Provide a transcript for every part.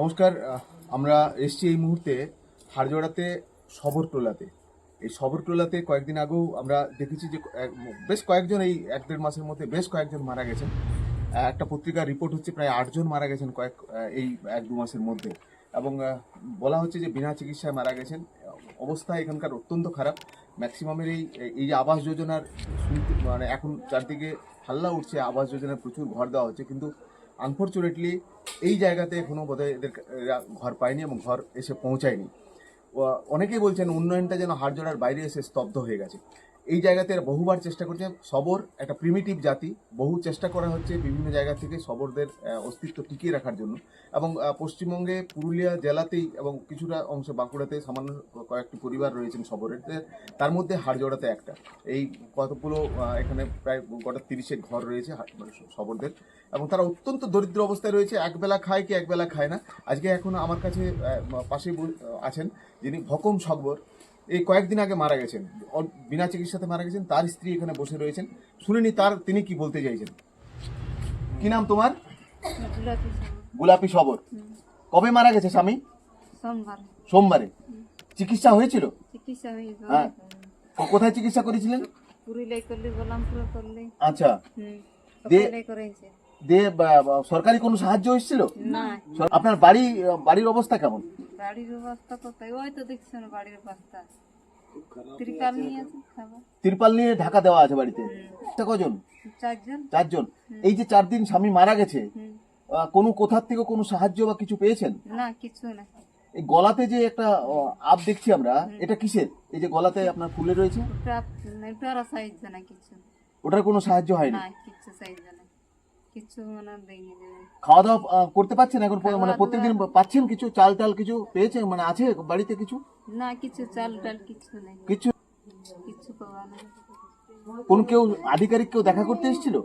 নমস্কার আমরা এসছি এই মুহূর্তে হাড়জোড়াতে সবরটোলাতে এই সবরটোলাতে কয়েকদিন আগেও আমরা দেখেছি যে বেশ কয়েকজন এই এক দেড় মাসের মধ্যে বেশ কয়েকজন মারা গেছেন। একটা পত্রিকার রিপোর্ট হচ্ছে প্রায় আটজন মারা গেছেন কয়েক এই এক দু মাসের মধ্যে। এবং বলা হচ্ছে যে বিনা চিকিৎসায় মারা গেছেন। অবস্থা এখানকার অত্যন্ত খারাপ। ম্যাক্সিমামের এই এই আবাস যোজনার মানে এখন চারদিকে হাল্লা উঠছে, আবাস যোজনায় প্রচুর ঘর দেওয়া হচ্ছে। কিন্তু আনফর্চুনেটলি এই জায়গাতে কোনো বোধহয় এদের ঘর পায়নি এবং ঘর এসে পৌঁছায়নি। অনেকেই বলছেন উন্নয়নটা যেন হাড়জোড়ার বাইরে এসে স্তব্ধ হয়ে গেছে। এই জায়গাতে বহুবার চেষ্টা করছে। সবর একটা প্রিমিটিভ জাতি, বহু চেষ্টা করা হচ্ছে বিভিন্ন জায়গা থেকে সবরদের অস্তিত্ব টিকিয়ে রাখার জন্য। এবং পশ্চিমবঙ্গে পুরুলিয়া জেলাতেই এবং কিছুটা অংশ বাঁকুড়াতে সামান্য কয়েকটি পরিবার রয়েছেন সবরের তার মধ্যে হাড়জোড়াতে একটা। এই কতগুলো এখানে প্রায় গোটা তিরিশেক ঘর রয়েছে মানে সবরদের। এবং তারা অত্যন্ত দরিদ্র অবস্থায় রয়েছে। একবেলা খায় কি একবেলা খায় না। আজকে এখন আমার কাছে বল- আছেন যিনি ভকম সকবর এই কয়েকদিন আগে মারা গেছেন। বিনা চিকিৎসাতে মারা গেছেন তার স্ত্রী এখানে বসে রয়েছেন। শুনিনি তার তিনি কি বলতে চাইছেন। কি নাম তোমার? গোলাপি সবর। কবে মারা গেছে স্বামী? সোমবারে। চিকিৎসা হয়েছিল? হ্যাঁ। কোথায় চিকিৎসা করেছিলেন? আচ্ছা। দিয়ে- সরকারি কোনো সাহায্য এসেছিল? না। আপনার বাড়ি বাড়ির অবস্থা কেমন? বাড়ির অবস্থা কোথায় ওই তো দেখছ না বাড়ির অবস্থা। তিরপাল নিয়ে ঢাকা দেওয়া আছে বাড়িতে? কজন? চারজন। চারজন। এই যে চার দিন স্বামী মারা গেছে কোনো কোথার থেকে কোনো সাহায্য বা কিছু পেয়েছেন? না কিছু না। এই গলাতে যে একটা আপ দেখছি আমরা এটা কিসের? এই যে গলাতে আপনার ফুলে রয়েছে? ওটার সাইজ না কিছু। ওটার কোনো সাহায্য হয়নি? না কিছু সাইজ না কিছু মানে দেয়নি খাওয়া দাওয়া করতে পারছেন এখন? মানে প্রত্যেকদিন পাচ্ছেন কিছু? চাল টাল কিছু পেয়েছেন? মানে আছে বাড়িতে কিছু? না কিছু চাল টাল কিছু নেই। কিছু? কিছু পাওয়া না কোন কেউ আধিকারিক কেউ দেখা করতে এসেছিল?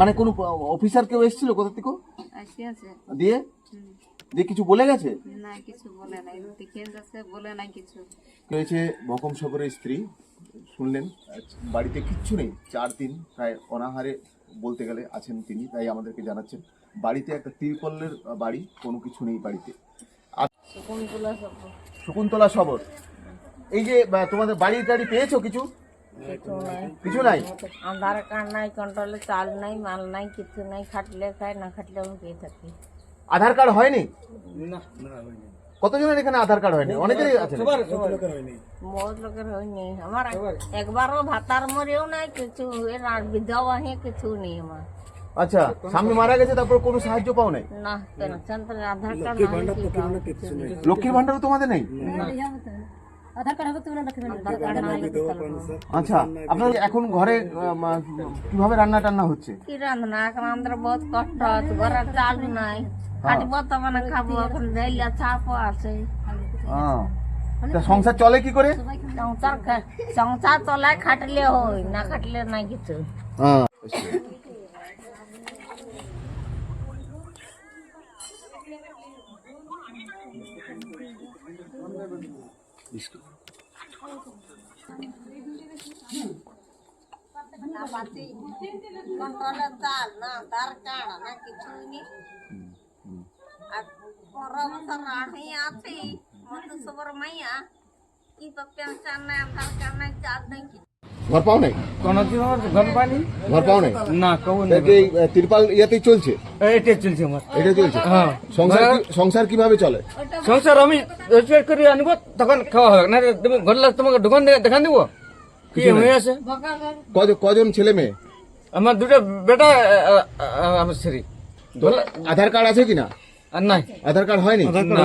মানে কোনো অফিসার কেউ এসেছিল কোথা থেকে দিয়ে? দিয়ে কিছু বলে গেছে? না কিছু বলে নাই। দেখে যাচ্ছে বলে নাই কিছু। হয়েছে? ভকম সবরের স্ত্রী শুনলেন? আচ্ছা, বাড়িতে কিচ্ছু নেই। চার দিন প্রায় অনাহারে বলতে গেলে আছেন তিনি তাই আমাদেরকে জানাচ্ছেন। বাড়িতে একটা তিরপল্লের বাড়ি কোনো কিছু নেই বাড়িতে। আর শকুনগুলো সব শকুন্তলা সবর এই যে তোমাদের বাড়ির গাড়ি পেয়েছ কিছু? কিছু নাই। কিছু নাই? আধার কার্ড নাই কন্ট্রোলে চাল নাই মাল নাই কিছু নাই খাটলে খাই না খাটলে আমি পেয়ে থাকি। আধার কার্ড হয়নি? কতজনের এখানে আধার কার্ড হয়নি? অনেকেরই আছে বহুত লোকের হয়নি। আমার একবারও ভাতার মরেও নাই কিছু এর আর বিধবা হে কিছু নেই আমার। আচ্ছা স্বামী মারা গেছে তারপর কোনো সাহায্য পাও নাই? না আধার কার্ড। লক্ষ্মীর ভান্ডারও তোমাদের নেই। আচ্ছা আপনার এখন ঘরে কীভাবে রান্না টান্না হচ্ছে? কি রান্ধনা এখন আমাদের বহুত কষ্ট ঘরে চাল নাই। খাটবো তো মানে খাব এখন দেইলা ছাপও আছে। তা সংসার চলে কি করে? সংসার সংসার চলায় খাটলে হই না খাটলে নাই কিছু। কন্ট্রোলের চাল না আধার কার্ড না কিছু নেই। আর পনেরো বছর আড়াই আছি মতো সবর মাইয়া কি তো পেনশন নাই আধার কার্ড নাই চার্জ নাই ঘর পাও নাই? আমার ঘর পাও নাই? না কব তা এই, তিরপাল ইয়াতেই চলছে? এটা চলছে আমার। এটা চলছে? হ্যাঁ। সংসার সংসার কীভাবে চলে? সংসার আমি রোজগার করে আনব তখন খাওয়া হবে। না তুমি ঘর তোমাকে দোকান দেখান দিব। কি হয়ে আছে? কজন ছেলে মেয়ে? আমার দুটো বেটা আমার স্ত্রী। আধার কার্ড আছে কিনা? আর নাই। আধার কার্ড হয়নি? না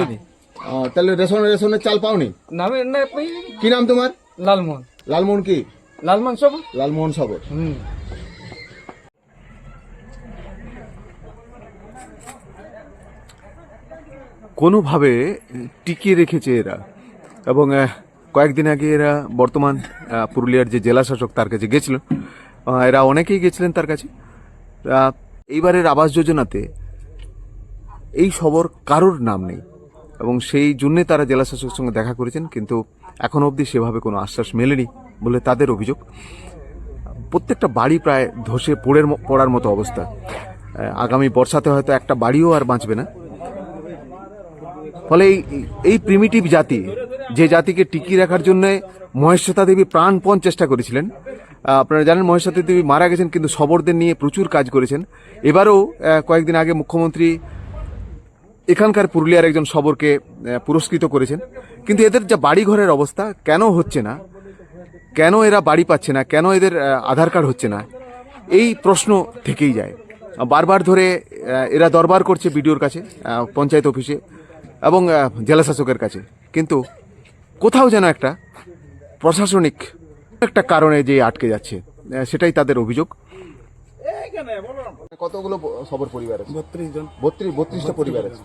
আহ, তাহলে রেশন রেশনের চাল পাওনি? না পাই কি নাম তোমার? লালমোহন। লালমোহন কি? লালমোহন সব লালমোহন সবর। হুম। কোনোভাবে টিকিয়ে রেখেছে এরা। এবং কয়েকদিন আগে এরা বর্তমান পুরুলিয়ার যে জেলা শাসক তার কাছে গেছিল। এরা অনেকেই গেছিলেন তার কাছে। এইবারের আবাস যোজনাতে এই সবর কারোর নাম নেই। এবং সেই জন্যে তারা জেলা শাসকের সঙ্গে দেখা করেছেন, কিন্তু এখন অবধি সেভাবে কোনো আশ্বাস মেলেনি বলে তাদের অভিযোগ। প্রত্যেকটা বাড়ি প্রায় ধসে পড়ে পড়ার মতো অবস্থা। আগামী বর্ষাতে হয়তো একটা বাড়িও আর বাঁচবে না। ফলে এই এই প্রিমিটিভ জাতি, যে জাতিকে টিকিয়ে রাখার জন্য মহেশ্বতা দেবী প্রাণপণ চেষ্টা করেছিলেন। আপনারা জানেন মহেশ্বতা দেবী মারা গেছেন, কিন্তু শবরদের নিয়ে প্রচুর কাজ করেছেন। এবারও কয়েকদিন আগে মুখ্যমন্ত্রী এখানকার পুরুলিয়ার একজন সবরকে পুরস্কৃত করেছেন। কিন্তু এদের যা বাড়িঘরের অবস্থা, কেন হচ্ছে না? কেন এরা বাড়ি পাচ্ছে না? কেন এদের আধার কার্ড হচ্ছে না? এই প্রশ্ন থেকেই যায়। বারবার ধরে এরা দরবার করছে বিডিওর কাছে পঞ্চায়েত অফিসে এবং জেলা শাসকের কাছে। কিন্তু কোথাও যেন একটা প্রশাসনিক একটা কারণে যে আটকে যাচ্ছে সেটাই তাদের অভিযোগ। কতগুলো সবর পরিবার আছে? বত্রিশ জন। বত্রিশ বত্রিশটা পরিবার আছে।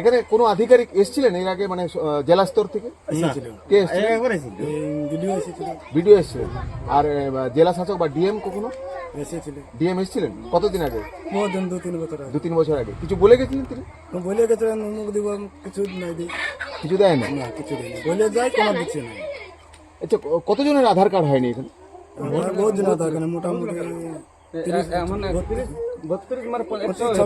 এখানে কোনো আধিকারিক এসেছিলেন এর আগে মানে জেলা স্তর থেকে? কে ভিডিও এসেছিলেন। আর জেলা শাসক বা ডিএম কখনো? ডিএম এসেছিলেন? কতদিন আগে? দু তিন বছর দু তিন বছর আগে। কিছু বলে গেছিলেন তিনি? বলে গেছিলেন অমুক দিব কিছু নাই দিই কিছু দেয় না না কিছু দিই না বলে যায় কোনো দিচ্ছে না। আচ্ছা কতজনের আধার কার্ড হয়নি এখানে? আমার আধার কার্ড মোটামুটি মানে মানে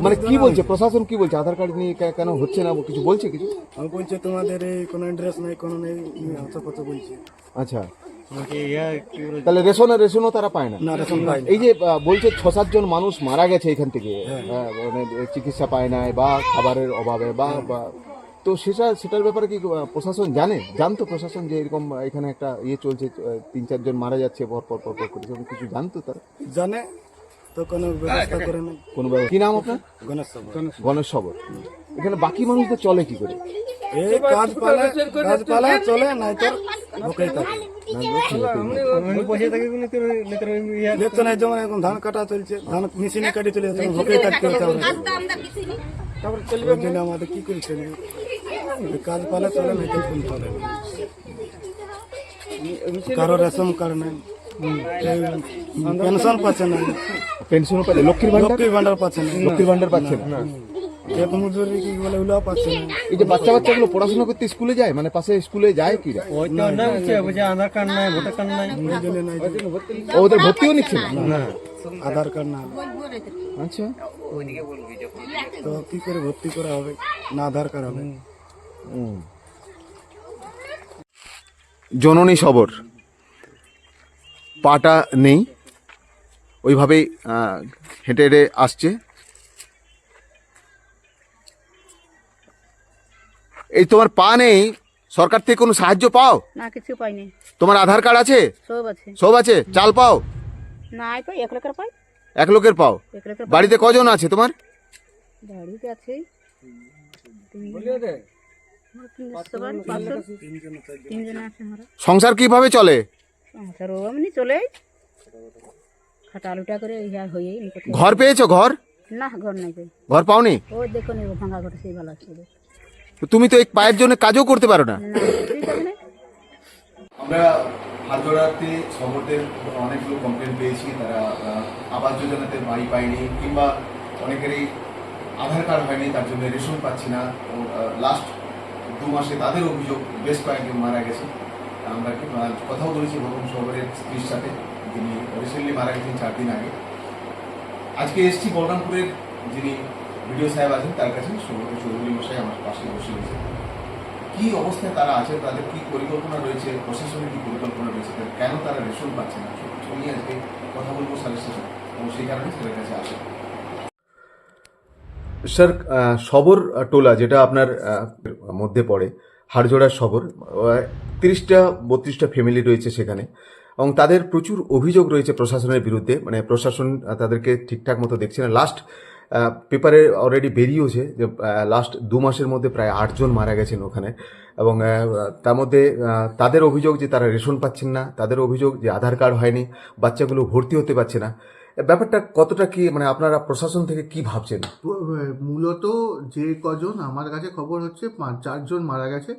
মানে কি বলছে? প্রশাসন কি বলছে? আধার কার্ড নিয়ে কে- কেন হচ্ছে না? কিছু বলছে কিছু? আমি বলছে তোমাদের এই কোনো অ্যাড্রেস নাই কোনো নেই কত বলছে। আচ্ছা। তাহলে রেশন রেশনও তারা পায় না? না এই যে বলছে ছ সাতজন মানুষ মারা গেছে এখান থেকে। হ্যাঁ, মানে চিকিৎসা পায় নাই বা খাবারের অভাবে বা বা তো সেটা সেটার ব্যাপারে কি প্রশাসন জানে? জানতো প্রশাসন যে এরকম এখানে একটা ইয়ে চলছে তিন চারজন মারা যাচ্ছে পর পর পর পর করে কিছু জানতো তারা? জানে। তো কোনো ব্যবস্থা করে না কোনো ব্যাপার কি নাম আপনার? গণেশ সভা গণেশ সবর এখানে বাকি মানুষদের চলে কি করে? এই কাজ পালে কাজ পালে চলে নাই তো ভোকেই থাকে। দেখছ না যেমন এখন ধান কাটা চলছে ধান মেশিনে কাটি চলে যাচ্ছে ভোকেই থাকতে হচ্ছে আমাদের আমরা কিছু নেই ওই জন্য আমাদের কি করে চলবে কাজ পালে চলে নাই তো কোন চলে কারও রেশন কার্ড নাই। পেনশন পাচ্ছে না পেনশনও পাচ্ছে? লক্ষ্মীর ভান্ডার লক্ষ্মীর ভান্ডার পাচ্ছে না। লক্ষ্মীর ভান্ডার পাচ্ছে না। খেত মজুরি কি বলে ওগুলো পাচ্ছে না। এই যে বাচ্চা বাচ্চাগুলো পড়াশোনা করতে স্কুলে যায়? মানে পাশে স্কুলে যায় কি? যায়? ওই জন্য নাই যে ও ওদের ভর্তিও নিচ্ছে না? আধার কার্ড না। আচ্ছা। তো কি করে ভর্তি করা হবে? না আধার কার্ড হবে। জননী সবর পাটা নেই। ওইভাবেই হেঁটে হেঁটে আসছে। এই তোমার পা নেই? সরকার থেকে কোনো সাহায্য পাও? না কিছু পাইনি। তোমার আধার কার্ড আছে? সব আছে। সব আছে? চাল পাও? নাই পাই এক লাখের পাই। এক লোকের পাও? বাড়িতে কজন আছে তোমার? বাড়িতে আছে। সংসার কীভাবে চলে? সংসার ও চলে খাটালুটা করে ইহা হয়ে ঘর পেয়েছ ঘর? না ঘর নাই ঘর পাওনি? ওই দেখো নি ভাঙা ঘর সেই ভালো আছে তুমি তো এই পায়ের জন্য কাজও করতে পারো না? আমরা হাতগড়াতে শহরদের অনেকগুলো কমপ্লেন পেয়েছি তারা আবাস যোজনাতে বাড়ি পায়নি কিংবা অনেকেরই আধার কার্ড হয়নি তার জন্য রেশন পাচ্ছি না। লাস্ট দু মাসে তাদের অভিযোগ বেশ কয়েকজন মারা গেছে। আমরা কি- কথাও বলেছি ভবন শহরের স্ত্রীর সাথে। যিনি রিসেন্টলি মারা গেছেন চার দিন আগে। আজকে এসছি বলরামপুরের যিনি ভিডিও সাহেব আছেন, তার কাছে সৌরভ চৌধুরী মশাই আমার পাশে বসে রয়েছে। কি অবস্থায় তারা আছে, তাদের কি পরিকল্পনা রয়েছে, প্রশাসনের কি পরিকল্পনা রয়েছে কেন তারা রেশন পাচ্ছে না? সব আজকে কথা বলব স্যারের সাথে এবং সেই কারণে স্যারের কাছে আসে। স্যার সবর টোলা যেটা আপনার মধ্যে পড়ে, হাড়জোড়ার সবর তিরিশটা, বত্রিশটা ফ্যামিলি রয়েছে সেখানে। এবং তাদের প্রচুর অভিযোগ রয়েছে প্রশাসনের বিরুদ্ধে। মানে প্রশাসন তাদেরকে ঠিকঠাক মতো দেখছে না। লাস্ট পেপারে অলরেডি বেরিয়েছে যে লাস্ট দু মাসের মধ্যে প্রায় আটজন মারা গেছেন ওখানে। এবং তার মধ্যে তাদের অভিযোগ যে তারা রেশন পাচ্ছেন না, তাদের অভিযোগ যে আধার কার্ড হয়নি, বাচ্চাগুলো ভর্তি হতে পারছে না। ব্যাপারটা কতটা কি মানে আপনারা প্রশাসন থেকে কি ভাবছেন? মূলত যে কজন, আমার কাছে খবর হচ্ছে পাঁচ, চারজন মারা গেছে।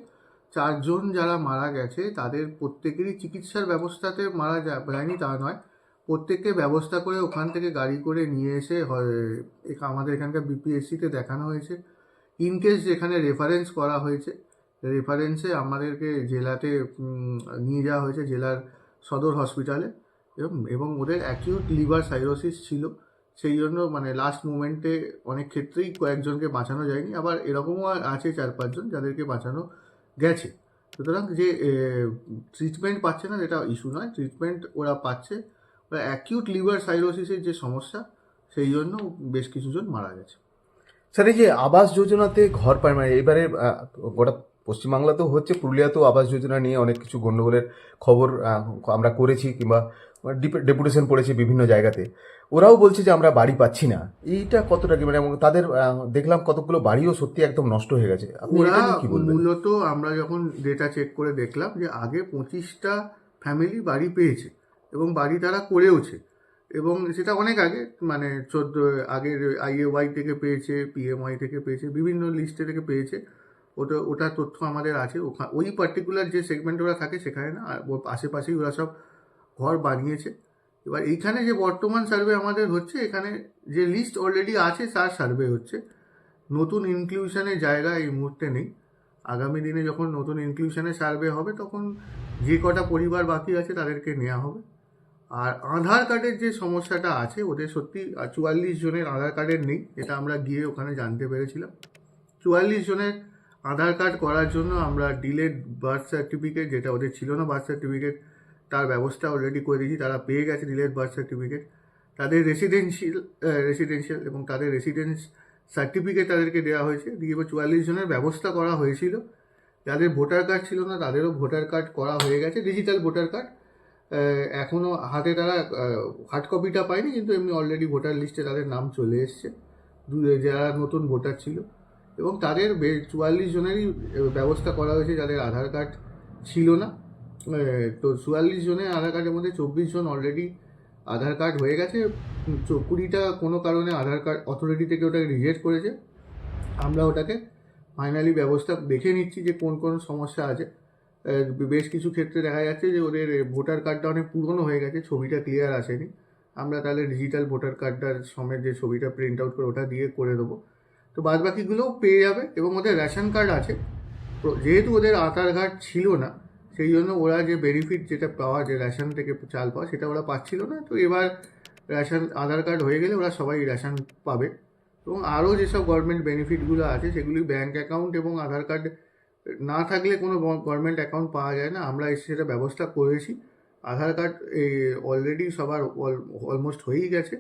চারজন যারা মারা গেছে, তাদের প্রত্যেকেরই চিকিৎসার ব্যবস্থাতে মারা যায়নি তা নয়। প্রত্যেককে ব্যবস্থা করে ওখান থেকে গাড়ি করে নিয়ে এসে আমাদের এখানকার বিপিএসসিতে দেখানো হয়েছে। ইন কেস যেখানে রেফারেন্স করা হয়েছে রেফারেন্সে আমাদেরকে জেলাতে নিয়ে যাওয়া হয়েছে, জেলার সদর হসপিটালে এবং এবং ওদের অ্যাকিউট লিভার সাইরোসিস ছিল। সেই জন্য মানে লাস্ট মুমেন্টে অনেক ক্ষেত্রেই কয়েকজনকে বাঁচানো যায়নি। আবার এরকমও আছে চার পাঁচজন যাদেরকে বাঁচানো গেছে। সুতরাং যে ট্রিটমেন্ট পাচ্ছে না যেটা ইস্যু নয়। ট্রিটমেন্ট ওরা পাচ্ছে। ওরা অ্যাকিউট লিভার সাইরোসিসের যে সমস্যা, সেই জন্য বেশ কিছুজন মারা গেছে। স্যার, এই যে আবাস যোজনাতে ঘর পায় মানে এবারে গোটা পশ্চিমবাংলাতেও হচ্ছে পুরুলিয়াতেও আবাস যোজনা নিয়ে অনেক কিছু গণ্ডগোলের খবর আমরা করেছি কিংবা ডেপুটেশন পড়েছি বিভিন্ন জায়গাতে। ওরাও বলছে যে আমরা বাড়ি পাচ্ছি না। এইটা কতটা কি মানে তাদের দেখলাম কতগুলো বাড়িও সত্যি একদম নষ্ট হয়ে গেছে। মূলত আমরা যখন ডেটা চেক করে দেখলাম যে আগে পঁচিশটা ফ্যামিলি বাড়ি পেয়েছে এবং বাড়ি তারা করেওছে। এবং সেটা অনেক আগে মানে চোদ্দ আগের আইএওয়াই থেকে পেয়েছে পিএমআই থেকে পেয়েছে বিভিন্ন লিস্টে থেকে পেয়েছে। ওটা ওটা তথ্য আমাদের আছে। ওখা- ওই পার্টিকুলার যে সেগমেন্ট ওরা থাকে সেখানে না ওর আশেপাশেই ওরা সব ঘর বানিয়েছে। এবার এইখানে যে বর্তমান সার্ভে আমাদের হচ্ছে, এখানে যে লিস্ট অলরেডি আছে, তার সার্ভে হচ্ছে। নতুন ইনক্লুশনের জায়গা এই মুহূর্তে নেই। আগামী দিনে যখন নতুন ইনক্লুশনের সার্ভে হবে, তখন যে কটা পরিবার বাকি আছে, তাদেরকে নেওয়া হবে। আর আধার কার্ডের যে সমস্যাটা আছে, ওদের সত্যি চুয়াল্লিশ জনের আধার কার্ডের নেই, এটা আমরা গিয়ে ওখানে জানতে পেরেছিলাম। চুয়াল্লিশ জনের আধার কার্ড করার জন্য আমরা ডিলেড বার্থ সার্টিফিকেট, যেটা ওদের ছিল না বার্থ সার্টিফিকেট, তার ব্যবস্থা অলরেডি করে দিয়েছি। তারা পেয়ে গেছে ডিলেড বার্থ সার্টিফিকেট। তাদের রেসিডেন্সিয়াল রেসিডেন্সিয়াল এবং তাদের রেসিডেন্স সার্টিফিকেট তাদেরকে দেওয়া হয়েছে। দিয়ে চুয়াল্লিশ জনের ব্যবস্থা করা হয়েছিল। যাদের ভোটার কার্ড ছিল না, তাদেরও ভোটার কার্ড করা হয়ে গেছে ডিজিটাল ভোটার কার্ড এখনও হাতে তারা হার্ড কপিটা পায়নি, কিন্তু এমনি অলরেডি ভোটার লিস্টে তাদের নাম চলে এসছে। যারা নতুন ভোটার ছিল। এবং তাদের চুয়াল্লিশ জনেরই ব্যবস্থা করা হয়েছে যাদের আধার কার্ড ছিল না। তো চুয়াল্লিশ জনের আধার কার্ডের মধ্যে চব্বিশ জন অলরেডি আধার কার্ড হয়ে গেছে। কুড়িটা কোনো কারণে আধার কার্ড অথরিটি থেকে ওটাকে রিজেক্ট করেছে। আমরা ওটাকে ফাইনালি ব্যবস্থা দেখে নিচ্ছি যে কোন কোন সমস্যা আছে। বেশ কিছু ক্ষেত্রে দেখা যাচ্ছে যে ওদের ভোটার কার্ডটা অনেক পুরনো হয়ে গেছে, ছবিটা ক্লিয়ার আসেনি। আমরা তাহলে ডিজিটাল ভোটার কার্ডটার সমেত যে ছবিটা প্রিন্ট আউট করে ওটা দিয়ে করে দেবো। তো বাদ বাকিগুলোও পেয়ে যাবে এবং ওদের রেশন কার্ড আছে। তো যেহেতু ওদের আধার কার্ড ছিল না, সেই জন্য ওরা যে বেনিফিট যেটা পাওয়া, যে রেশন থেকে চাল পাওয়া, সেটা ওরা পাচ্ছিল না। তো এবার রেশন, আধার কার্ড হয়ে গেলে ওরা সবাই রেশন পাবে। এবং আরও যেসব গভর্নমেন্ট বেনিফিটগুলো আছে, সেগুলি ব্যাঙ্ক অ্যাকাউন্ট এবং আধার কার্ড, না থাকলে কোনো গভর্নমেন্ট অ্যাকাউন্ট পাওয়া যায় না। আমরা এসে সেটা ব্যবস্থা করেছি। আধার কার্ড অলরেডি সবার অলমোস্ট হয়েই গেছে।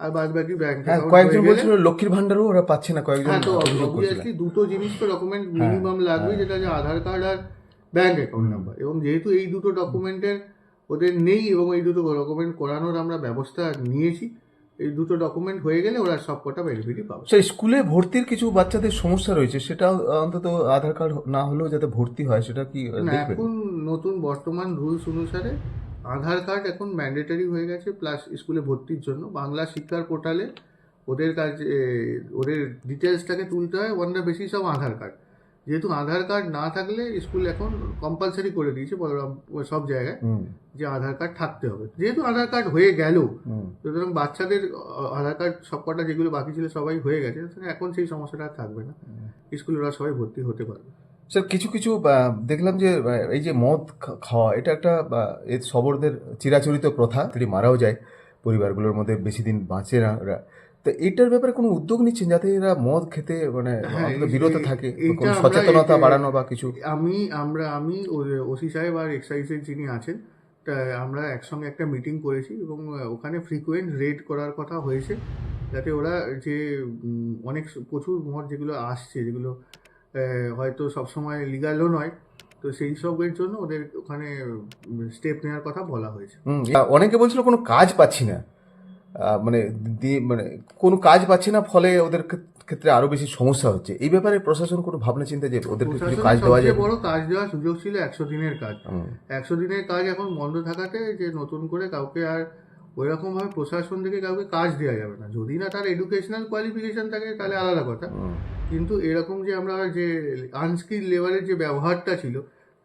আর বাদ বাকি ব্যাঙ্ক হ্যাঁ কয়েকজন বলছিল লক্ষ্মীর ভান্ডারও ওরা পাচ্ছে না কয়েকজন হ্যাঁ তো অবভিয়াসলি দুটো জিনিস তো ডকুমেন্ট মিনিমাম লাগবে যেটা যে আধার কার্ড আর ব্যাংক অ্যাকাউন্ট নাম্বার এবং যেহেতু এই দুটো ডকুমেন্টের ওদের নেই এবং এই দুটো ডকুমেন্ট করানোর আমরা ব্যবস্থা নিয়েছি এই দুটো ডকুমেন্ট হয়ে গেলে ওরা সব কটা বেনিফিটই পাবে। সেই স্কুলে ভর্তির কিছু বাচ্চাদের সমস্যা রয়েছে সেটা অন্তত আধার কার্ড না হলেও যাতে ভর্তি হয় সেটা কি এখন নতুন বর্তমান রুলস অনুসারে আধার কার্ড এখন ম্যান্ডেটরি হয়ে গেছে প্লাস স্কুলে ভর্তির জন্য। বাংলা শিক্ষার পোর্টালে ওদের কাছে ওদের ডিটেলসটাকে তুলতে হয় on the basis of Aadhaar card. যেহেতু আধার কার্ড না থাকলে স্কুল এখন কম্পালসারি করে দিয়েছে বলরাম সব জায়গায় যে আধার কার্ড থাকতে হবে। যেহেতু আধার কার্ড হয়ে গেল সুতরাং বাচ্চাদের আধার কার্ড সবকটা যেগুলো বাকি ছিল সবাই হয়ে গেছে এখন সেই সমস্যাটা থাকবে না। স্কুলে ওরা সবাই ভর্তি হতে পারবে। স্যার কিছু কিছু দেখলাম যে এই যে মদ খাওয়া এটা একটা সবরদের চিরাচরিত প্রথা। তিনি মারাও যায় পরিবারগুলোর মধ্যে বেশি দিন বাঁচে না ওরা। তো এটার ব্যাপারে কোনো উদ্যোগ নিচ্ছেন যাতে এরা মদ খেতে মানে হ্যাঁ, বিরত থাকে সচেতনতা বাড়ানো বা কিছু? আমি আমরা আমি ওসি সাহেব আর এক্সাইজের যিনি আছেন তা আমরা একসঙ্গে একটা মিটিং করেছি এবং ওখানে ফ্রিকুয়েন্ট রেড করার কথা হয়েছে। যাতে ওরা যে অনেক প্রচুর মদ যেগুলো আসছে যেগুলো হয়তো সবসময় লিগালও নয়। তো সেই সবের জন্য ওদের ওখানে স্টেপ নেওয়ার কথা বলা হয়েছে। অনেকে বলছিল কোনো কাজ পাচ্ছি না। মানে মানে কোনো কাজ পাচ্ছি না ফলে ওদের ক্ষেত্রে আরও বেশি সমস্যা হচ্ছে। এই ব্যাপারে প্রশাসন কোনো ভাবনা চিন্তা যে ওদেরকে কিছু কাজ দেওয়া যায় বড় কাজ দেওয়ার সুযোগ ছিল একশো দিনের কাজ। একশো দিনের কাজ এখন বন্ধ থাকাতে যে নতুন করে কাউকে আর ওইরকমভাবে প্রশাসন থেকে কাউকে কাজ দেওয়া যাবে না। যদি না তার এডুকেশনাল কোয়ালিফিকেশন থাকে তাহলে আলাদা কথা। কিন্তু এরকম যে আমরা যে আনস্কিল লেভেলের যে ব্যবহারটা ছিল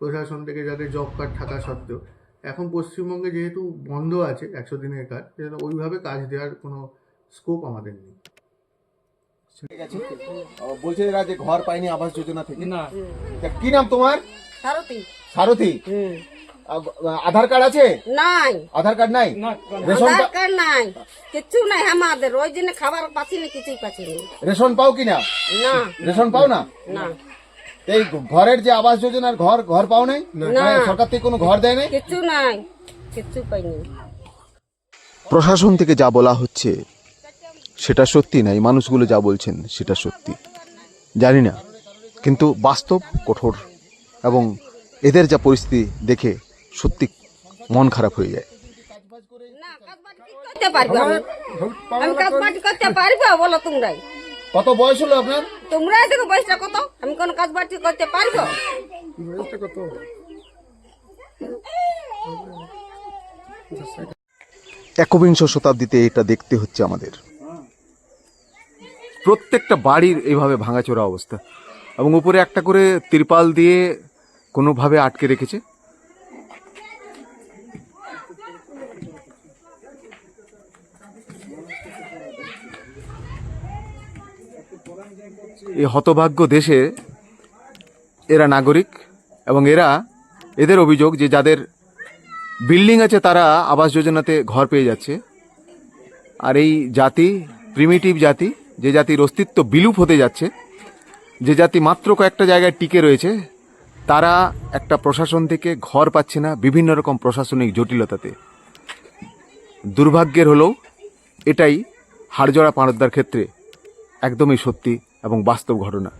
প্রশাসন থেকে যাদের জব কার্ড থাকা সত্ত্বেও এখন পশ্চিমবঙ্গে যেহেতু বন্ধ আছে একশো দিনের কাজ সেজন্য ওইভাবে কাজ দেওয়ার কোনো স্কোপ আমাদের নেই। বলছে এরা যে ঘর পায়নি আবাস যোজনা থেকে। না। কি নাম তোমার? সারথি। সারথি? আধার কার্ড আছে? নাই। আধার কার্ড নাই? রেশন আধার কার্ড নাই। কিচ্ছু নাই আমাদের। ওই জন্য খাবার পাচ্ছি না কিছুই পাচ্ছি না রেশন পাও কিনা? না। রেশন পাও না? না। এই ঘরের যে আবাস যোজনার ঘর ঘর পাও নাই? সরকার থেকে কোনো ঘর দেয় নাই? কিছু নাই। কিচ্ছু পাইনি। প্রশাসন থেকে যা বলা হচ্ছে সেটা সত্যি না। এই মানুষগুলো যা বলছেন সেটা সত্যি। জানি না। কিন্তু বাস্তব কঠোর এবং এদের যা পরিস্থিতি দেখে সত্যি মন খারাপ হয়ে যায়। করতে পারব? আমি? আমি কাজ করতে পারব বলো তোমরাই? কত বয়স হলো আপনার? তোমরাই দেখো বয়সটা কত? আমি কোন কাজ বাড়ি করতে পারব? একবিংশ শতাব্দীতে এটা দেখতে হচ্ছে আমাদের। প্রত্যেকটা বাড়ির এইভাবে ভাঙাচোরা অবস্থা। এবং উপরে একটা করে তিরপাল দিয়ে কোনোভাবে আটকে রেখেছে। এই হতভাগ্য দেশে এরা নাগরিক এবং এরা এদের অভিযোগ যে যাদের বিল্ডিং আছে তারা আবাস যোজনাতে ঘর পেয়ে যাচ্ছে। আর এই জাতি প্রিমিটিভ জাতি, যে জাতির অস্তিত্ব বিলুপ হতে যাচ্ছে, যে জাতি মাত্র কয়েকটা জায়গায় টিকে রয়েছে, তারা একটা প্রশাসন থেকে ঘর পাচ্ছে না বিভিন্ন রকম প্রশাসনিক জটিলতাতে। দুর্ভাগ্যের হলেও এটাই হাড়জোড়া পাড়দার ক্ষেত্রে একদমই সত্যি। এবং বাস্তব ঘটনা।